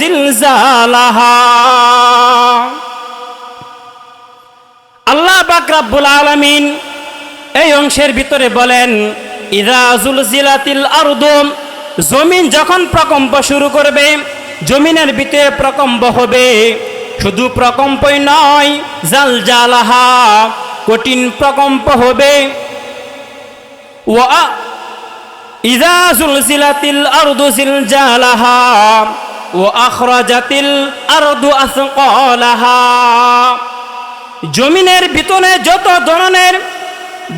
জিলজালাহা। আল্লাহ পাক রাব্বুল আলামিন এই অংশের ভিতরে বলেন ইদা জুলজিলাতিল আরদু, জমিন যখন প্রকম্প শুরু করবে, জমিনের ভিতরে প্রকম্প হবে। শুধু প্রকম্পই নয় জাল জালাহা কঠিন প্রকম্প হবে। জমিনের ভিতরে যত ধরনের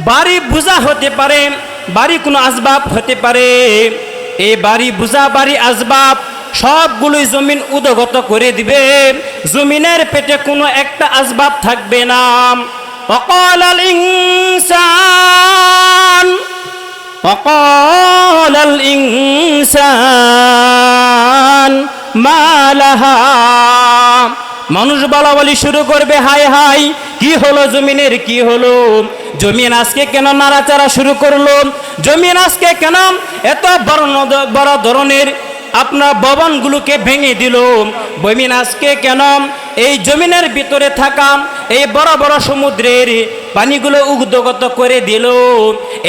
বাড়ি বুঝা হতে পারে, বাড়ি কোনো আসবাব হতে পারে এই বাড়ি বুঝা বাড়ি আসবাব সবগুলোই জমিন উদগত করে দিবে। জমিনের পেটে কোনো একটা আসবাব থাকবে না। অকল ইনসান وقال الإنسان ما لها মানুষ বলা বলি শুরু করবে হাই হাই কি হলো জমিনের কি হলো জমিন আজকে কেন নাড়াচাড়া শুরু করলো জমিন আজকে কেন এত বড় নদ- বড় ধরনের আপনার ভবনগুলোকে ভেঙে দিল। জমিন আজকে কেন? এই জমিনের ভিতরে থাকা এই বড় বড় সমুদ্রের পানিগুলো উগ্ধগত করে দিল।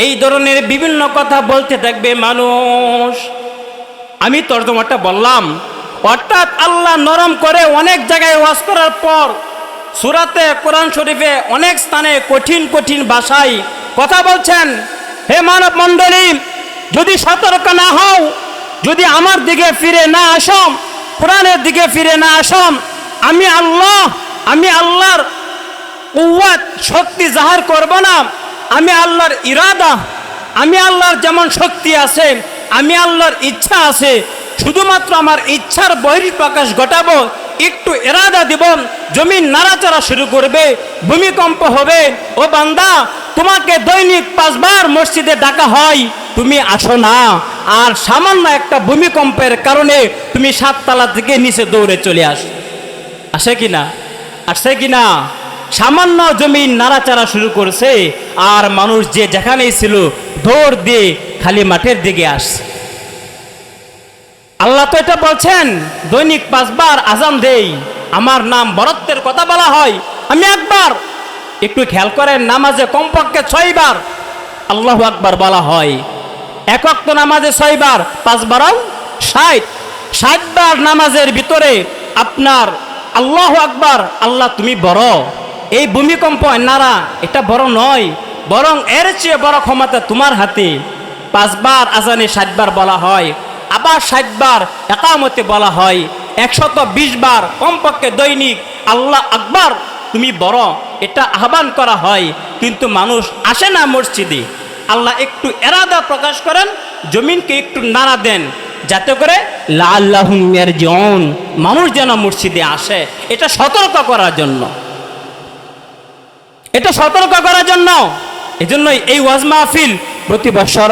এই ধরনের বিভিন্ন কথা বলতে থাকবে মানুষ। আমি তর্জমাটা বললাম, অর্থাৎ আল্লাহ নরম করে অনেক জায়গায় ওয়াজ করার পর সুরাতে কোরআন শরীফে অনেক স্থানে কঠিন কঠিন ভাষায় কথা বলছেন। হে মানব মণ্ডলী যদি সতর্ক না হও যদি আমার দিকে ফিরে না আসম, কোরআনের দিকে ফিরে না আসম, আমি আল্লাহ, আমি আল্লাহর কুয়াত শক্তি জাহার করব না। আমি আল্লাহর ইরাদা, আমি আল্লাহর যেমন শক্তি আছে, আমি আল্লাহর ইচ্ছা আছে, শুধুমাত্র আমার ইচ্ছার বহির্প্রকাশ ঘটাবো, একটু এরাদা দিব, জমিন নাড়াচাড়া শুরু করবে, ভূমিকম্প হবে। ও বান্দা, তোমাকে দৈনিক পাঁচবার মসজিদে ডাকা হয়, তুমি আসো না। আর সামান্য একটা ভূমিকম্পের কারণে তুমি সাততলা থেকে নিচে দৌড়ে চলে আস, আসে কি না? আসে কি না? সামান্য জমিন নাড়াচাড়া শুরু করছে আর মানুষ যে যেখানেই ছিল দৌড় দিয়ে খালি মাঠের দিকে আসছে আল্লাহ তো এটা বলছেন, দৈনিক পাঁচবার আজান দেই। আমার নাম বরত্বের কথা বলা হয়। আমি একবার একটু খেয়াল করেন, নামাজে কমপক্ষে ছয়বার আল্লাহ আকবার বলা হয়। একক তো নামাজে ছয়বার পাঁচবারও ষাট। ষাটবার নামাজের ভিতরে আপনার আল্লাহ আকবার, আল্লাহ তুমি বড়। এই ভূমিকম্প নারা, এটা বড় নয়, বরং এর চেয়ে বড় ক্ষমতা তোমার হাতে। পাঁচবার আজানে ষাটবার বলা হয়, আবার ষাটবার একামতে বলা হয়, একশত বিশ বার কমপক্ষে দৈনিক আল্লাহ আকবার, তুমি বড়। এটা আহ্বান করা হয়, কিন্তু মানুষ আসে না মসজিদে। আল্লাহ একটু এরাদা প্রকাশ করেন, জমিনকে একটু নাড়া দেন, যাতে করে লাল্লাহুমের জন মানুষ যেন মসজিদে আসে। এটা সতর্ক করার জন্য। এটা সতর্ক করার জন্য। এজন্যই এই ওয়াজ মাহফিল প্রতি বছর,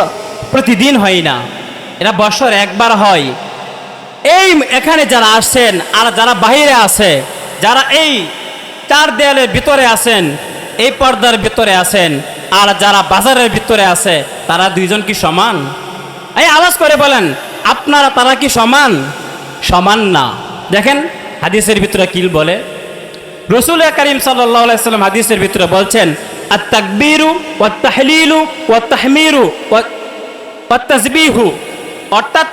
প্রতিদিন হয় না। এটা বছর একবার হয়। এই এখানে যারা আসছেন আর যারা বাইরে আছে, যারা এই চার দেয়ালের ভিতরে আছেন, এই পর্দার ভিতরে আছেন আর যারা বাজারের ভিতরে আছে, তারা দুইজন কি সমান? এই আওয়াজ করে বলেন, আপনারা তারা কি সমান? সমান না। দেখেন, হাদিসের ভিতরে কিল বলে। রসুল করিম সাল্লাম হাদিসের ভিতরে বলছেন ও তাহলিলু ও ও অর্থাৎ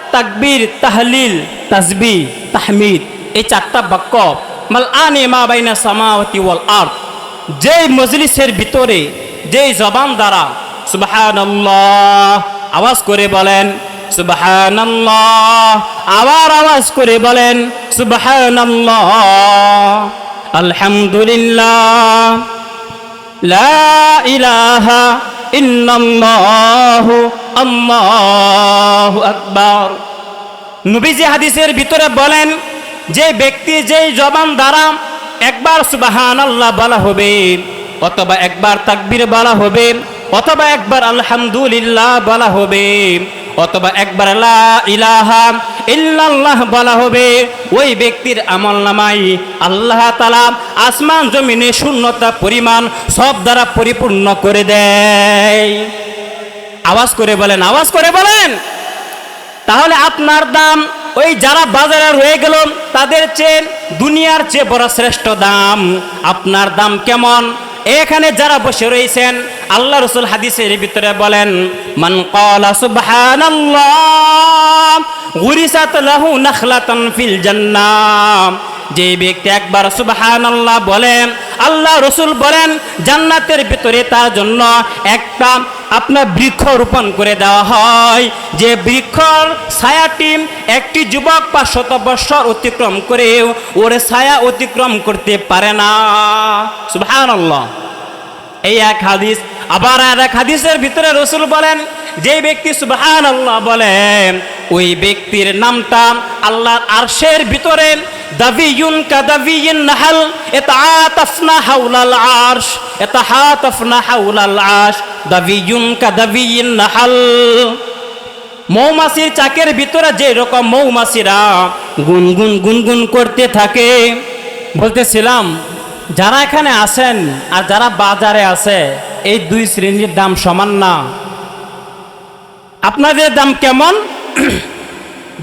তাহলিল তাহমিদ, এই চারটা মাল বাইনা ওয়াল যেই মজলিসের ভিতরে যেই জবান দ্বারা আওয়াজ করে বলেন আবার আওয়াজ করে বলেন আলহামদুলিল্লাহ, লা ইলাহা নবীজি হাদিসের ভিতরে বলেন, যে ব্যক্তি যেই জবান দ্বারা একবার সুবাহান আল্লাহ বলা হবে অথবা একবার তাকবির বলা হবে, অথবা একবার আলহামদুলিল্লাহ বলা হবে, অথবা একবার ইল্লাল্লাহ বলা হবে, ওই ব্যক্তির আমল নামাই আল্লাহ তালা আসমান, জমিনে শূন্যতা পরিমাণ সব দ্বারা পরিপূর্ণ করে দেয়। আওয়াজ করে বলেন, আওয়াজ করে বলেন। তাহলে আপনার দাম, ওই যারা বাজারে রয়ে গেল, তাদের চেয়ে দুনিয়ার চেয়ে বড় শ্রেষ্ঠ দাম, আপনার দাম কেমন? এখানে যারা বসে রয়েছেন, আল্লাহ রসুল হাদিসের ভিতরে বলেন, মান কলা নাখলাতান ফিল জান্নাম যে ব্যক্তি একবার সুবহানাল্লাহ বলেন, আল্লাহ রসুল বলেন, জান্নাতের ভিতরে তার জন্য একটা আপনার বৃক্ষ রোপণ করে দেওয়া হয়। যে বৃক্ষর ছায়াটি একটি যুবক বা শত বৎসর অতিক্রম করেও ওর ছায়া অতিক্রম করতে পারে না। সুবহানাল্লাহ। এই এক হাদিস, আবার আর এক হাদিসের ভিতরে রসুল বলেন, যে ব্যক্তি সুবহান আল্লাহ বলেন, ওই ব্যক্তির নামটা আল্লাহর আরশের ভিতরে দাবিয়ুন কাদাবিয়িন নাহাল এতাআতাফনা হাওলাল আরশ এতাহাতাফনা হাওলাল আরশ, দাবিয়ুন কাদাবিয়িন নাহাল। মৌমাছির চাকের ভিতরে যে রকম মৌমাছিরা গুনগুন গুনগুন করতে থাকে, বলতেছিলাম, যারা এখানে আছেন আর যারা বাজারে আছে, এই দুই শ্রেণির দাম সমান না। আপনাদের দাম কেমন?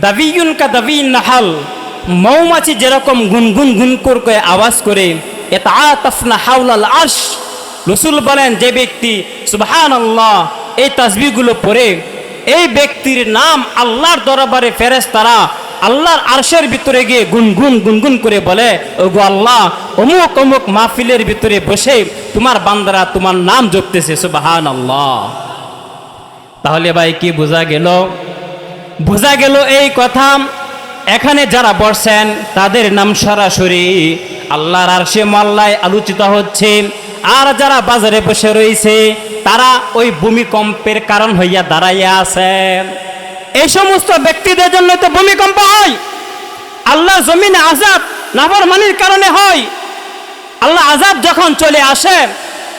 দাবিউন কা দাবিন নাহাল মৌমাছি যেরকম গুনগুন গুন করে আওয়াজ করে এটা আতফনা হাউলাল আশ রসুল বলেন, যে ব্যক্তি সুবহান আল্লাহ এই তাসবিগুলো পড়ে, এই ব্যক্তির নাম আল্লাহর দরবারে ফেরেস তারা আল্লাহর আরশের ভিতরে গিয়ে গুনগুন গুনগুন করে বলে, ওগো আল্লাহ, অমুক অমুক মাহফিলের ভিতরে বসে তোমার বান্দারা তোমার নাম জপতেছে সুবাহান আল্লাহ তাহলে ভাই, কি বোঝা গেল? বোঝা গেল এই কথা এখানে যারা বসছেন তাদের নাম সরাসরি আল্লাহর আরশে মাল্লায় আলোচিত হচ্ছে। আর যারা বাজারে বসে রয়েছে, তারা ওই ভূমিকম্পের কারণ হইয়া দাঁড়াইয়া আছে। এই সমস্ত ব্যক্তিদের জন্য তো ভূমিকম্প হয়। আল্লাহ জমিনে আজাব নাফরমানির কারণে হয়। আল্লাহ আজাব যখন চলে আসে,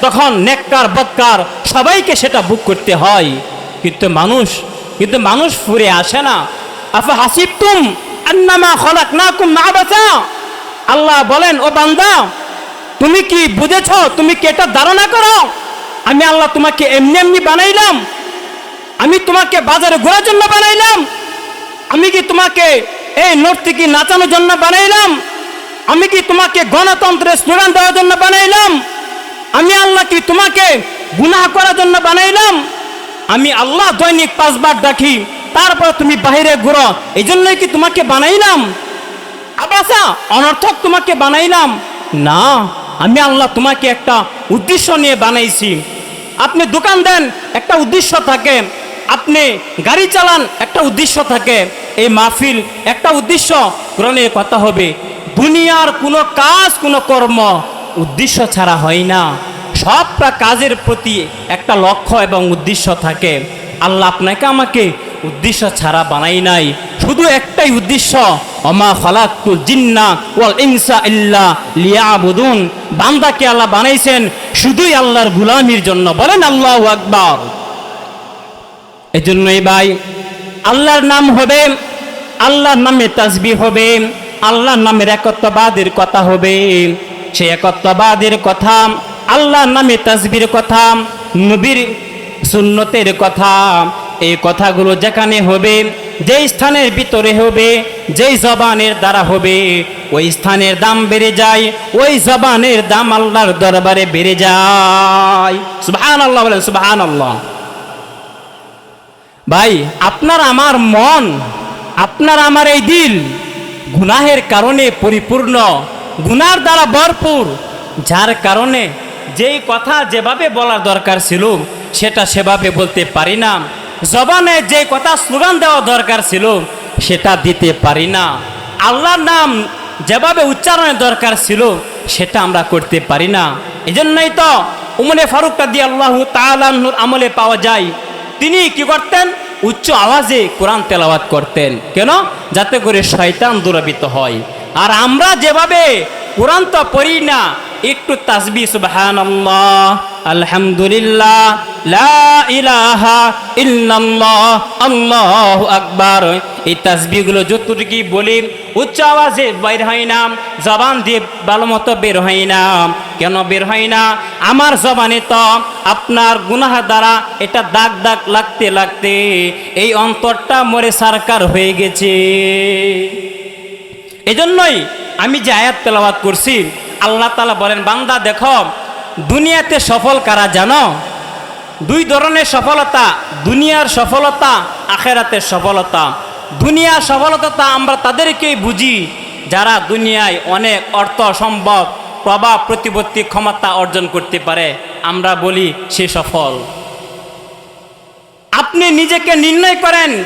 তখন নেককার, বৎকার, সবাইকে সেটা বুক করতে হয়। কিন্তু মানুষ কিন্তু মানুষ ফুরে আসে না। আফা হাসিব তুম আন্নামা খলাক না কুম না আল্লাহ বলেন, ও বান্দা, তুমি কি বুঝেছ? তুমি কি এটা ধারণা করো? আমি আল্লাহ তোমাকে এমনি এমনি বানাইলাম। আমি তোমাকে বাজারে ঘোরার জন্য বানাইলাম। আমি কি তোমাকে এই নর্তকী নাচানোর জন্য বানাইলাম? আমি কি তোমাকে গণতন্ত্রের স্লোগান দেওয়ার জন্য বানাইলাম? আমি আল্লাহ কি তোমাকে গুনাহ করার জন্য বানাইলাম? আমি আল্লাহ দৈনিক পাঁচবার ডাকি তারপর তুমি বাহিরে ঘুরো। এই জন্যই কি তোমাকে বানাইলাম? আবাসা অনর্থক তোমাকে বানাইলাম। না আমি আল্লাহ তোমাকে একটা উদ্দেশ্য নিয়ে বানাইছি। আপনি দোকান দেন একটা উদ্দেশ্য থাকে। আপনি গাড়ি চালান একটা উদ্দেশ্য থাকে। এই মাহফিল একটা উদ্দেশ্য গ্রহণের কথা হবে দুনিয়ার কোনো কাজ কোনো কর্ম উদ্দেশ্য ছাড়া হয় না। সবটা কাজের প্রতি একটা লক্ষ্য এবং উদ্দেশ্য থাকে। আল্লাহ আপনাকে আমাকে উদ্দেশ্য ছাড়া বানাই নাই। শুধু একটাই উদ্দেশ্য অমা খালাকুল জিন্না ওয়াল ইনসা ইল্লা লিয়াবুদুন। বান্দাকে আল্লাহ বানাইছেন শুধুই আল্লাহর গুলামির জন্য। বলেন আল্লাহু আকবার। এজন্যই ভাই, আল্লাহর নাম হবে, আল্লাহর নামে তাসবি হবে, আল্লাহর নামের একত্ববাদের কথা হবে। সেই একত্ববাদের কথা, আল্লাহর নামে তাসবির কথা, নবীর সুন্নতের কথা। এই কথাগুলো যেখানে হবে, যেই স্থানের ভিতরে হবে, যেই জবানের দ্বারা হবে, ওই স্থানের দাম বেড়ে যায়, ওই জবানের দাম আল্লাহর দরবারে বেড়ে যায়। সুবহান আল্লাহ বলেন সুবহান আল্লাহ ভাই, আপনার আমার মন, আপনার আমার এই দিল গুনাহের কারণে পরিপূর্ণ, গুনার দ্বারা ভরপুর, যার কারণে যেই কথা যেভাবে বলার দরকার ছিল, সেটা সেভাবে বলতে পারি না। জবানে যে কথা স্লোগান দেওয়া দরকার ছিল, সেটা দিতে পারি না। আল্লাহর নাম যেভাবে উচ্চারণের দরকার ছিল, সেটা আমরা করতে পারি না। এজন্যই তো উমনে ফারুকটা দিয়ে আল্লাহ তালাহুর আমলে পাওয়া যায়, তিনি কি করতেন? উচ্চ আওয়াজে কোরআন তেলাওয়াত করতেন। কেন? যাতে করে শয়তান দুরাবিত হয়। আর আমরা যেভাবে কোরআন তো পড়ি না একটু তাসবি, সুবহানাল্লাহ, আলহামদুলিল্লাহ, লা ইলাহা ইল্লাল্লাহ, আল্লাহু আকবার। এই তাসবিহগুলো যতটুকু বলি, উচ্চ আওয়াজে বের হয় না, জবান দিয়ে ভালো মতো বের হয় না। কেন বের হয় না? আমার জবানে তো আপনার গুনাহ দ্বারা এটা দাগ দাগ লাগতে লাগতে এই অন্তরটা মরে সারকার হয়ে গেছে। এজন্যই আমি যে আয়াত তেলাবাদ করছি আল্লাহ তালা বলেন, বান্দা দেখো, দুনিয়াতে সফল কারা জানো? দুই ধরনের সফলতা, দুনিয়ার সফলতা, আখেরাতের সফলতা। দুনিয়ার সফলতা আমরা তাদেরকেই বুঝি, যারা দুনিয়ায় অনেক অর্থ সম্ভব প্রভাব, প্রতিপত্তি, ক্ষমতা অর্জন করতে পারে। আমরা বলি, সে সফল। আপনি নিজেকে নির্ণয় করেন,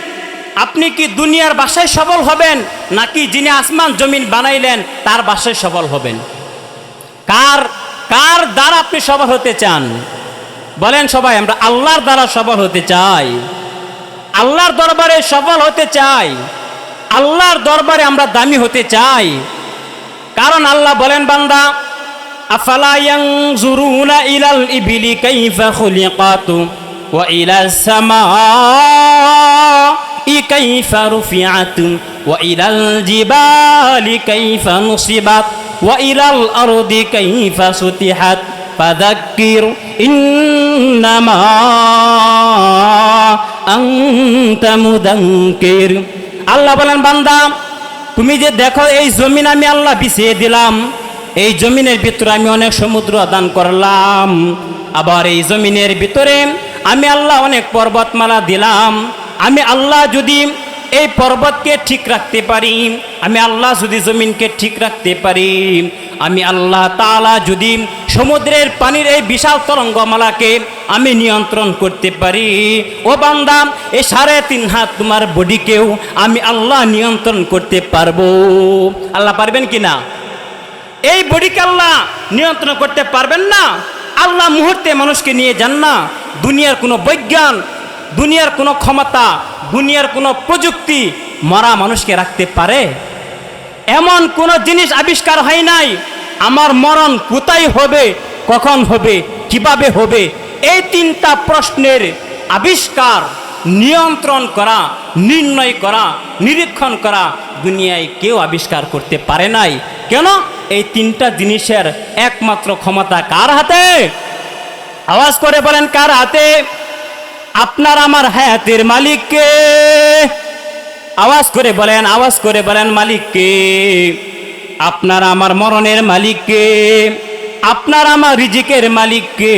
আপনি কি দুনিয়ার বাসায় সফল হবেন, নাকি যিনি আসমান, জমিন বানাইলেন, তার বাসায় সফল হবেন? কার কার দ্বারা আপনি সফল হতে চান? বলেন সবাই, আমরা আল্লাহর দ্বারা সফল হতে চাই। আল্লাহর দরবারে সফল হতে চাই। আল্লাহর দরবারে আমরা দামি হতে চাই। কারণ আল্লাহ বলেন, বান্দা, আফালা ইয়ানজুরুনা ইলাল ইবিলি ইলাল জিবালি ওয়া ইলাল আরদি কাইফা সুতিহাত ফাযাক্কির ইন্নামা আনতা মুদাক্কির। আল্লাহ বলেন, বান্দা, তুমি যে দেখো এই জমিন আমি আল্লাহ বিছিয়ে দিলাম, এই জমিনের ভিতরে আমি অনেক সমুদ্র দান করলাম, আবার এই জমিনের ভিতরে আমি আল্লাহ অনেক পর্বতমালা দিলাম, আমি আল্লাহ যদি এই পর্বতকে ঠিক রাখতে পারি। আমি আল্লাহ যদি জমিনকে ঠিক রাখতে পারি। আমি আল্লাহ তালা যদি সমুদ্রের পানির এই বিশাল তরঙ্গমালাকে আমি নিয়ন্ত্রণ করতে পারি। ও বান্দা এই সাড়ে তিন হাত তোমার বডিকেও আমি আল্লাহ নিয়ন্ত্রণ করতে পারব। আল্লাহ পারবেন কি না? এই বডিকে আল্লাহ নিয়ন্ত্রণ করতে পারবেন না। আল্লাহ মুহূর্তে মানুষকে নিয়ে যান না। দুনিয়ার কোনো বৈজ্ঞান, দুনিয়ার কোনো ক্ষমতা দুনিয়ার কোনো প্রযুক্তি মরা মানুষকে রাখতে পারে? এমন কোনো জিনিস আবিষ্কার হয় নাই, আমার মরণ কোথায় হবে, কখন হবে, কীভাবে হবে? এই তিনটা প্রশ্নের আবিষ্কার, নিয়ন্ত্রণ করা, নির্ণয় করা, নিরীক্ষণ করা দুনিয়ায় কেউ আবিষ্কার করতে পারে নাই। কেন? এই তিনটা জিনিসের একমাত্র ক্ষমতা কার হাতে? আওয়াজ করে বলেন, কার হাতে? আপনার আমার হায়াতের মালিককে। আওয়াজ করে বলেন, আওয়াজ করে বলেন মালিককে। আপনার আমার মরণের মালিককে। আপনার আমার রিজিকের মালিককে।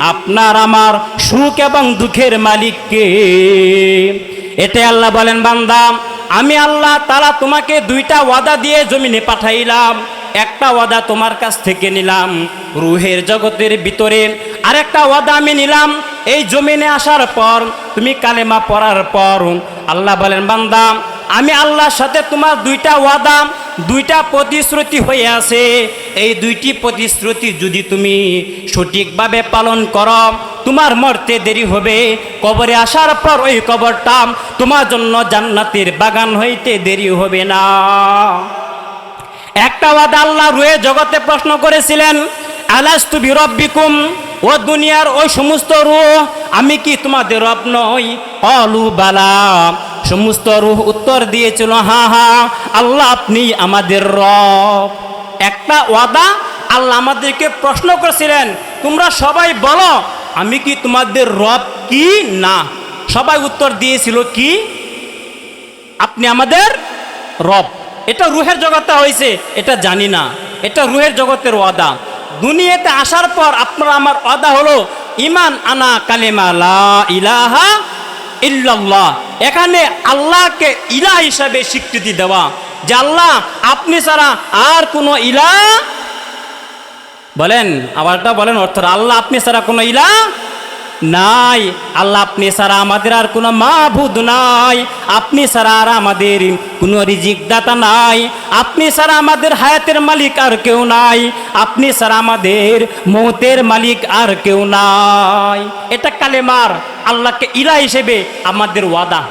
আপনার আমার সুখ এবং দুঃখের মালিককে। এতে আল্লাহ বলেন, বান্দা, আমি আল্লাহ তারা তোমাকে দুইটা ওয়াদা দিয়ে জমিনে পাঠাইলাম। একটা ওয়াদা তোমার কাছ থেকে নিলাম, রুহের জগতের ভিতরে। আরেকটা ওয়াদা আমি নিলাম এই জমিনে আসার পর, তুমি কালেমা পড়ার পর, আল্লাহ বলেন, বান্দা, আমি আল্লাহর সাথে তোমার দুইটা ওয়াদাম দুইটা প্রতিশ্রুতি হয়ে আছে। এই দুইটি প্রতিশ্রুতি যদি তুমি সঠিকভাবে পালন করো, তোমার মরতে দেরি হবে। কবরে আসার পর ওই কবরটা তোমার জন্য জান্নাতের বাগান হইতে দেরি হবে না। একটা ওয়াদা আল্লাহ রুয়ে জগতে প্রশ্ন করেছিলেন, আলাস্তু বিরব্বিকুম? ও দুনিয়ার ওই সমস্ত রুহ, আমি কি তোমাদের রব নই? অলু বালা। সমস্ত রুহ উত্তর দিয়েছিল, হা হা, আল্লাহ আপনি আমাদের রব। একটা ওয়াদা, আল্লাহ আমাদেরকে প্রশ্ন করেছিলেন, তোমরা সবাই বলো, আমি কি তোমাদের রব কি না? সবাই উত্তর দিয়েছিল কি? আপনি আমাদের রব। এটা রুহের জগতে হয়েছে, এটা জানি না। এটা রুহের জগতের ওয়াদা। দুনিয়াতে আসার পর আপনার আমার অদা হলো, ইমান আনা কালিমা লা ইলাহা ইল্লাল্লাহ। এখানে আল্লাহকে ইলা হিসাবে স্বীকৃতি দেওয়া, যে আল্লাহ আপনি ছাড়া আর কোনো ইলা বলেন, আবারটা বলেন অর্থাৎ আল্লাহ আপনি ছাড়া কোনো ইলা নাই। আল্লাহ আপনি ছাড়া আমাদের আর কোনো মাহবুদ নাই। আপনি ছাড়া আর আমাদের কোনো রিজিক দাতা নাই। আপনি ছাড়া আমাদের হায়াতের মালিক আর কেউ নাই। আপনি ছাড়া আমাদের মৌতের মালিক আর কেউ নাই। এটা কালেমার আল্লাহকে ইলা হিসেবে আমাদের ওয়াদা।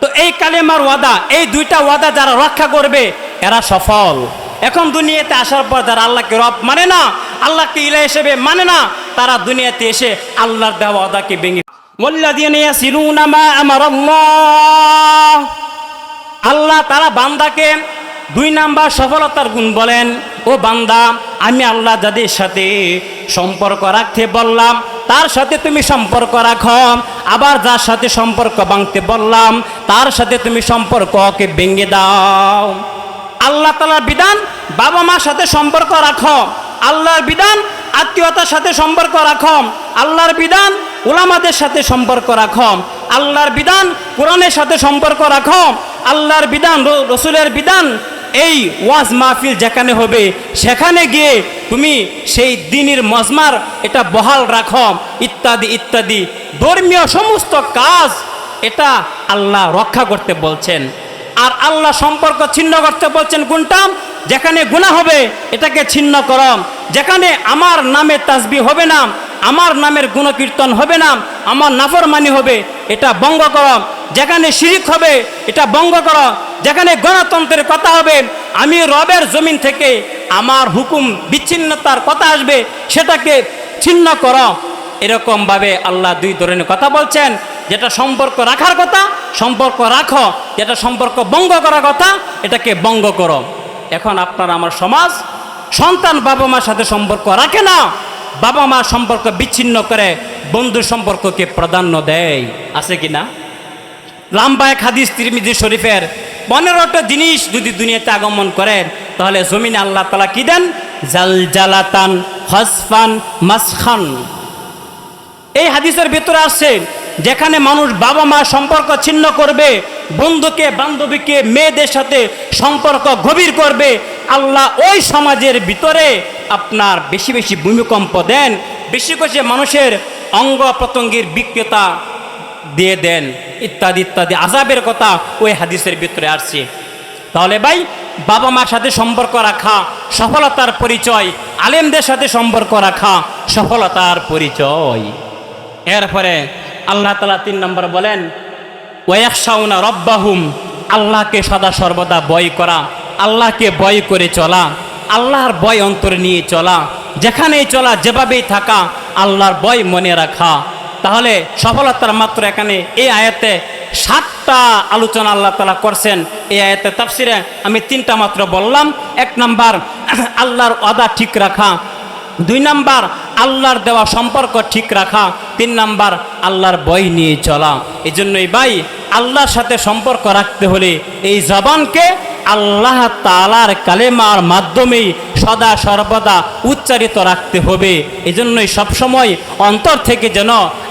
তো এই কালেমার ওয়াদা, এই দুইটা ওয়াদা যারা রক্ষা করবে, এরা সফল। এখন দুনিয়াতে আসার পর যারা আল্লাহকে রব মানে না আল্লাহকে ইলা হিসেবে মানে না, তারা দুনিয়াতে এসে আল্লাহর দেওয়া অদাকে ভেঙে আল্লাহ তারা বান্দাকে দুই নাম্বার সফলতার গুণ বলেন, ও বান্দা, আমি আল্লাহ যাদের সাথে সম্পর্ক রাখতে বললাম, তার সাথে তুমি সম্পর্ক রাখো। আবার যার সাথে সম্পর্ক ভাঙতে বললাম, তার সাথে তুমি সম্পর্ককে ভেঙে দাও। আল্লাহ তালার বিধান বাবা মার সাথে সম্পর্ক রাখো। আল্লাহর বিধান, আত্মীয়তার সাথে সম্পর্ক রাখম। আল্লাহর বিধান ওলামাদের সাথে সম্পর্ক রাখম। আল্লাহর বিধান, কোরআনের সাথে সম্পর্ক রাখম। আল্লাহর বিধান রসুলের বিধান, এই ওয়াজ মাহফিল যেখানে হবে, সেখানে গিয়ে তুমি সেই দিনের মজমার এটা বহাল রাখো ইত্যাদি ইত্যাদি। ধর্মীয় সমস্ত কাজ এটা আল্লাহ রক্ষা করতে বলছেন। আর আল্লাহ সম্পর্ক ছিন্ন করতে বলছেন কোনটা? যেখানে গুণা হবে, এটাকে ছিন্ন করো। যেখানে আমার নামে তাসবি হবে না, আমার নামের গুণকীর্তন হবে না, আমার নাফরমানি হবে, এটা বঙ্গ করো। যেখানে শিরিক হবে, এটা বঙ্গ করো। যেখানে গণতন্ত্রের কথা হবে, আমি রবের জমিন থেকে আমার হুকুম বিচ্ছিন্নতার কথা আসবে, সেটাকে ছিন্ন কর। এরকমভাবে আল্লাহ দুই ধরনের কথা বলছেন, যেটা সম্পর্ক রাখার কথা, সম্পর্ক রাখো, যেটা সম্পর্ক বঙ্গ করার কথা, এটাকে বঙ্গ করো। এখন আপনার আমার সমাজ সন্তান বাবা মার সাথে সম্পর্ক রাখে না। বাবা মা সম্পর্ক বিচ্ছিন্ন করে বন্ধু সম্পর্ককে প্রাধান্য দেয়। আছে কি না? লাম্বা এক হাদিস তিরমিজি শরীফের পনেরোটা জিনিস যদি দুনিয়াতে আগমন করেন, তাহলে জমিনে আল্লাহ তালা কি দেন? জাল জালাতান হসফান মাসখান। এই হাদিসের ভিতরে আসছে যেখানে মানুষ বাবা মা সম্পর্ক ছিন্ন করবে, বন্ধুকে, বান্ধবীকে, মেয়েদের সাথে সম্পর্ক গভীর করবে, আল্লাহ ওই সমাজের ভিতরে আপনার বেশি বেশি ভূমিকম্প দেন, বেশি করে মানুষের অঙ্গ প্রত্যঙ্গের বিক্রেতা দিয়ে দেন, ইত্যাদি ইত্যাদি আজাবের কথা ওই হাদিসের ভিতরে আসছে। তাহলে ভাই, বাবা মার সাথে সম্পর্ক রাখা, সফলতার পরিচয়, আলেমদের সাথে সম্পর্ক রাখা সফলতার পরিচয়। এরপরে আল্লাহ তালা তিন নম্বর বলেন ওয়াকশাউনা রব্বাহুম আল্লাহকে সদা সর্বদা বয় করা, আল্লাহকে বয় করে চলা, আল্লাহর বয় অন্তরে নিয়ে চলা, যেখানেই চলা, যেভাবেই থাকা, আল্লাহর বয় মনে রাখা। তাহলে সফলতার মাত্র এখানে এই আয়াতে সাতটা আলোচনা আল্লাহ তালা করছেন। এই আয়াতে তাফসিরে আমি তিনটা মাত্র বললাম। এক নাম্বার, আল্লাহর অদা ঠিক রাখা। দুই নাম্বার আল্লাহর দেওয়া সম্পর্ক ঠিক রাখা। তিন নাম্বার, আল্লাহর বই নিয়ে চলা। এই জন্যই ভাই, আল্লাহর সাথে সম্পর্ক রাখতে হলে এই জবানকে আল্লাহ তালার কালেমার মাধ্যমেই সদা সর্বদা উচ্চারিত রাখতে হবে। এই জন্যই সবসময় অন্তর থেকে যেন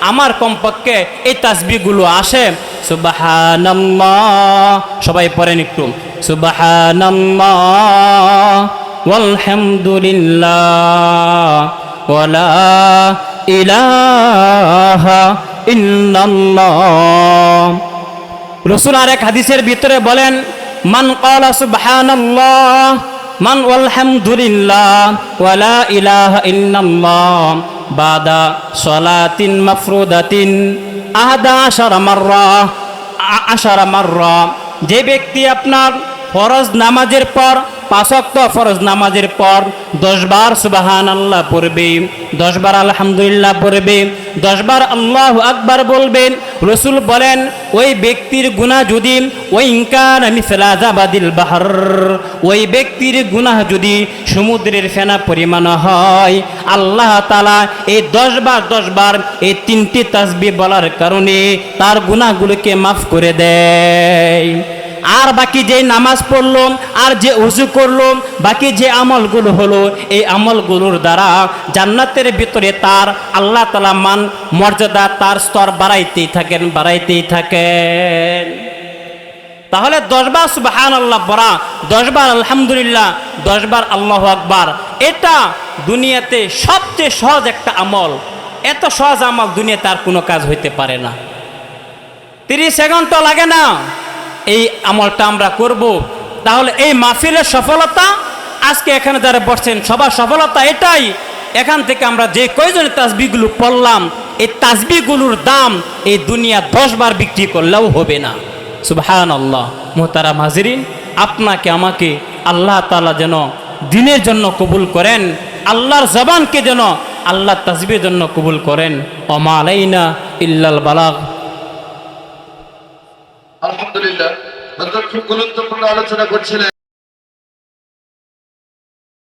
আমার কমপক্ষে এই তাসবিগুলো আসে। সুবাহানম্মা সবাই পড়েন একটু। সুবাহানম্মা আলহামদুলিল্লাহ ولا إله إلا الله রসুল আর এক হাদিসের ভিতরে বলেন মান কালা সুবহানাল্লাহ মান আলহামদুলিল্লাহ ওয়ালা ইলাহা ইল্লাল্লাহ বাদা সলাতিন মাফরুদাতিন আহাদা আশারা মাররা আ- আশারা মাররা যে ব্যক্তি আপনার ফরজ নামাজের পর পাঁচক্ত ফরজ নামাজের পর দশবার সুবাহান আল্লাহ পড়বে, দশবার আলহামদুলিল্লাহ পড়বে, দশবার আল্লাহ আকবার বলবেন, রসুল বলেন, ওই ব্যক্তির গুণা যদি ওই ইনকান আমি ফেলাজাবাদিল বাহার, ওই ব্যক্তির গুনাহ যদি সমুদ্রের ফেনা পরিমাণ হয়, আল্লাহ তালা এই দশবার দশবার এই তিনটি তাসবি বলার কারণে তার গুণাগুলোকে মাফ করে দেয়। আর বাকি যে নামাজ পড়ল আর যে উজু করল বাকি যে আমলগুলো হলো, এই আমলগুলোর দ্বারা জান্নাতের ভিতরে তার আল্লাহ তালা মান মর্যাদা তার স্তর বাড়াইতেই থাকেন বাড়াইতেই থাকেন। তাহলে দশবার সুবাহান আল্লাহ পড়া, দশবার আলহামদুলিল্লাহ, দশবার আল্লাহ আকবার, এটা দুনিয়াতে সবচেয়ে সহজ একটা আমল। এত সহজ আমল দুনিয়াতে আর কোনো কাজ হইতে পারে না। তিরিশ সেকেন্ড তো লাগে না। এই আমলটা আমরা করব। তাহলে এই মাহফিলের সফলতা আজকে এখানে যারা বসছেন, সবার সফলতা এটাই। এখান থেকে আমরা যে কয়জনের তাসবিগুলো পড়লাম, এই তাসবিগুলোর দাম এই দুনিয়া দশ বার বিক্রি করলেও হবে না। সুবহান আল্লাহ মোহতারা হাজিরিন, আপনাকে, আমাকে আল্লাহ তালা যেন দিনের জন্য কবুল করেন, আল্লাহর জবানকে যেন আল্লাহ তাজবির জন্য কবুল করেন। অমা আলাইনা ইল্লাল বালাগ। আলহামদুলিল্লাহ। খুব গুরুত্বপূর্ণ আলোচনা করছিলেন।